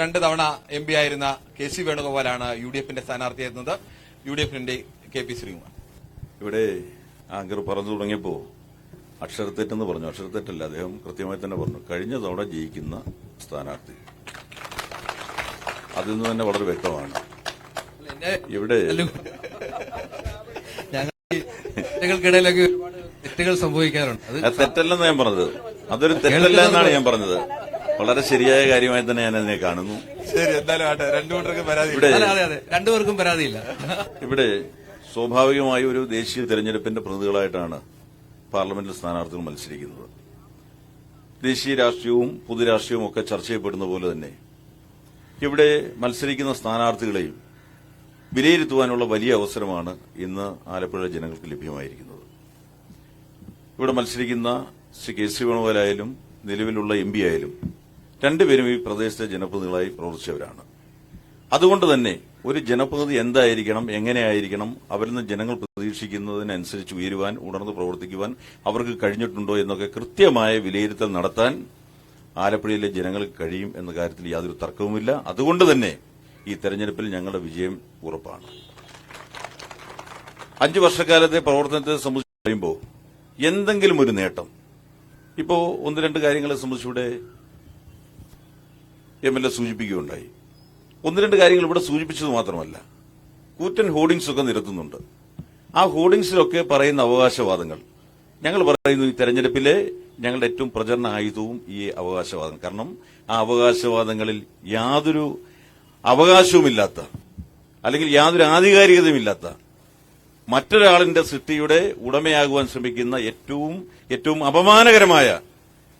രണ്ട് തവണ M P ആയിരുന്ന കെ സി വേണുഗോപാലാണ് യു ഡി എഫിന്റെ സ്ഥാനാർത്ഥിയായിരുന്നത്. യു ഡി എഫിന്റെ കെ പി ശ്രീകുമാർ. ഇവിടെ ആങ്കർ പറഞ്ഞു തുടങ്ങിയപ്പോ അക്ഷരത്തെറ്റെന്ന് പറഞ്ഞു. അക്ഷരത്തെറ്റല്ല അദ്ദേഹം കൃത്യമായി തന്നെ പറഞ്ഞു. കഴിഞ്ഞ തവണ ജയിക്കുന്ന സ്ഥാനാർത്ഥി. അതിൽ നിന്ന് തന്നെ വളരെ വ്യക്തമാണ്. ഇവിടെ ഞങ്ങൾക്കിടയിലൊക്കെ തെറ്റുകൾ സംഭവിക്കാറുണ്ട്. തെറ്റല്ലെന്ന് ഞാൻ പറഞ്ഞത്. അതൊരു തെറ്റല്ല എന്നാണ് ഞാൻ പറഞ്ഞത്. വളരെ ശരിയായ കാര്യമായി തന്നെ ഞാൻ അതിനെ കാണുന്നു. ശരി എന്തായാലും ആട്ടെ രണ്ടു കൂട്ടർക്ക് പരാതി ഇവിടെ അതെ അതെ രണ്ടുപേർക്കും പരാതിയില്ല. ഇവിടെ സ്വാഭാവികമായി ഒരു ദേശീയ തെരഞ്ഞെടുപ്പിന്റെ പ്രതിനിധികളായിട്ടാണ് പാർലമെന്റിൽ സ്ഥാനാർത്ഥികൾ മത്സരിക്കുന്നത്. ദേശീയ രാഷ്ട്രീയവും പൊതുരാഷ്ട്രീയവും ഒക്കെ ചർച്ച ചെയ്യപ്പെടുന്ന പോലെ തന്നെ ഇവിടെ മത്സരിക്കുന്ന സ്ഥാനാർത്ഥികളെയും വിലയിരുത്തുവാനുള്ള വലിയ അവസരമാണ് ഇന്ന് ആലപ്പുഴ ജനങ്ങൾക്ക് ലഭ്യമായിരിക്കുന്നത്. ഇവിടെ മത്സരിക്കുന്ന ശ്രീ കെ സി വേണുഗോപാലായാലും നിലവിലുള്ള എം പി ആയാലും രണ്ടുപേരും ഈ പ്രദേശത്തെ ജനപ്രതിനിധികളായി പ്രവർത്തിച്ചവരാണ്. അതുകൊണ്ട് തന്നെ ഒരു ജനപ്രതിനിധി എന്തായിരിക്കണം എങ്ങനെയായിരിക്കണം അവരിൽ നിന്ന് ജനങ്ങൾ പ്രതീക്ഷിക്കുന്നതിനനുസരിച്ച് ഉയരുവാൻ ഉണർന്ന് പ്രവർത്തിക്കുവാൻ അവർക്ക് കഴിഞ്ഞിട്ടുണ്ടോ എന്നൊക്കെ കൃത്യമായ വിലയിരുത്തൽ നടത്താൻ ആലപ്പുഴയിലെ ജനങ്ങൾക്ക് കഴിയും എന്ന കാര്യത്തിൽ യാതൊരു തർക്കവുമില്ല. അതുകൊണ്ട് തന്നെ ഈ തെരഞ്ഞെടുപ്പിൽ ഞങ്ങളുടെ വിജയം ഉറപ്പാണ്. അഞ്ചു വർഷക്കാലത്തെ പ്രവർത്തനത്തെ സംബന്ധിച്ച് പറയുമ്പോൾ എന്തെങ്കിലും ഒരു നേട്ടം. ഇപ്പോ ഒന്ന് രണ്ട് കാര്യങ്ങളെ സംബന്ധിച്ചിവിടെ എം എൽ എ സൂചിപ്പിക്കുകയുണ്ടായി. ഒന്ന് രണ്ട് കാര്യങ്ങൾ ഇവിടെ സൂചിപ്പിച്ചത് മാത്രമല്ല. കൂറ്റൻ ഹോർഡിങ്സ് ഒക്കെ നിരത്തുന്നുണ്ട്. ആ ഹോർഡിംഗ്സിലൊക്കെ പറയുന്ന അവകാശവാദങ്ങൾ. ഞങ്ങൾ പറയുന്നു ഈ തെരഞ്ഞെടുപ്പിലെ ഞങ്ങളുടെ ഏറ്റവും പ്രചരണ ആയുധവും ഈ അവകാശവാദം. കാരണം ആ അവകാശവാദങ്ങളിൽ യാതൊരു അവകാശവുമില്ലാത്ത അല്ലെങ്കിൽ യാതൊരു ആധികാരികതയുമില്ലാത്ത മറ്റൊരാളിന്റെ സൃഷ്ടിയുടെ ഉടമയാകുവാൻ ശ്രമിക്കുന്ന ഏറ്റവും ഏറ്റവും അപമാനകരമായ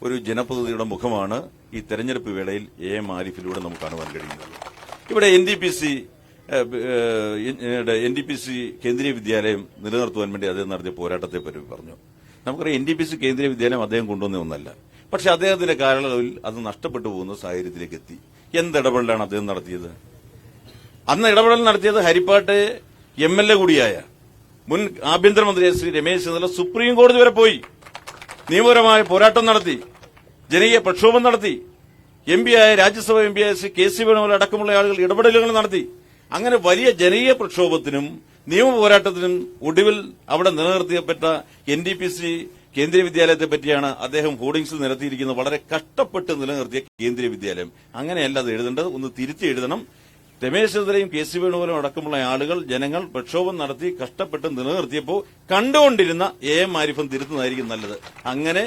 ഒരു ജനപ്രതിനിധിയുടെ മുഖമാണ് ഈ തെരഞ്ഞെടുപ്പ് വേളയിൽ എ എം ആരിഫിലൂടെ നമുക്ക് കാണുവാൻ കഴിയുന്നത്. ഇവിടെ N D P C N D P C Kendriya Vidyalaya നിലനിർത്തുവാൻ വേണ്ടി അദ്ദേഹം നടത്തിയ പോരാട്ടത്തെ പറ്റി പറഞ്ഞു. നമുക്കറിയാം N D P C Kendriya Vidyalaya അദ്ദേഹം കൊണ്ടുവന്ന ഒന്നല്ല. പക്ഷെ അദ്ദേഹത്തിന്റെ കാലയളവിൽ അത് നഷ്ടപ്പെട്ടു പോകുന്ന സാഹചര്യത്തിലേക്ക് എത്തി. എന്ത് ഇടപെടലാണ് അദ്ദേഹം നടത്തിയത്? അന്ന് ഇടപെടൽ നടത്തിയത് ഹരിപ്പാട്ട് എം എൽ എ കൂടിയായ മുൻ ആഭ്യന്തരമന്ത്രി ശ്രീ രമേശ് ചെന്നിത്തല സുപ്രീം കോടതി വരെ പോയി. നിയമപരമായ പോരാട്ടം നടത്തി. ജനകീയ പ്രക്ഷോഭം നടത്തി. എം പി ആയ രാജ്യസഭ എം പി ആയ ശ്രീ കെ സി വേണുഗോപാൽ അടക്കമുള്ള ആളുകൾ ഇടപെടലുകൾ നടത്തി. അങ്ങനെ വലിയ ജനകീയ പ്രക്ഷോഭത്തിനും നിയമ പോരാട്ടത്തിനും ഒടുവിൽ അവിടെ നിലനിർത്തിയപ്പെട്ട N D P C Kendriya വിദ്യാലയത്തെ പറ്റിയാണ് അദ്ദേഹം ഹോർഡിംഗ്സിൽ നിരത്തിയിരിക്കുന്നത്. വളരെ കഷ്ടപ്പെട്ട് നിലനിർത്തിയ കേന്ദ്രീയ വിദ്യാലയം. അങ്ങനെയല്ല അത് എഴുതേണ്ടത്. ഒന്ന് തിരുത്തി എഴുതണം. രമേശ് ചെന്നിത്തലയും കെ സി വേണുഗോപാലും അടക്കമുള്ള ആളുകൾ ജനങ്ങൾ പ്രക്ഷോഭം നടത്തി കഷ്ടപ്പെട്ട് നിലനിർത്തിയപ്പോൾ കണ്ടുകൊണ്ടിരുന്ന എ എം ആരിഫും തിരുത്തുന്നതായിരിക്കും നല്ലത്. അങ്ങനെ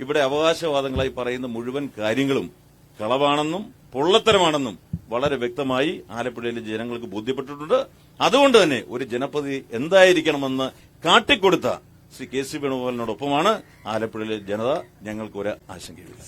ഇവിടെ അവകാശവാദങ്ങളായി പറയുന്ന മുഴുവൻ കാര്യങ്ങളും കളവാണെന്നും പൊള്ളത്തരമാണെന്നും വളരെ വ്യക്തമായി ആലപ്പുഴയിലെ ജനങ്ങൾക്ക് ബോധ്യപ്പെട്ടിട്ടുണ്ട്. അതുകൊണ്ട് തന്നെ ഒരു ജനപ്രതി എന്തായിരിക്കണമെന്ന് കാട്ടിക്കൊടുത്ത ശ്രീ കെ സി വേണുഗോപാലിനോടൊപ്പമാണ് ആലപ്പുഴയിലെ ജനത ഞങ്ങൾക്കൊരു ആശങ്കയില്ല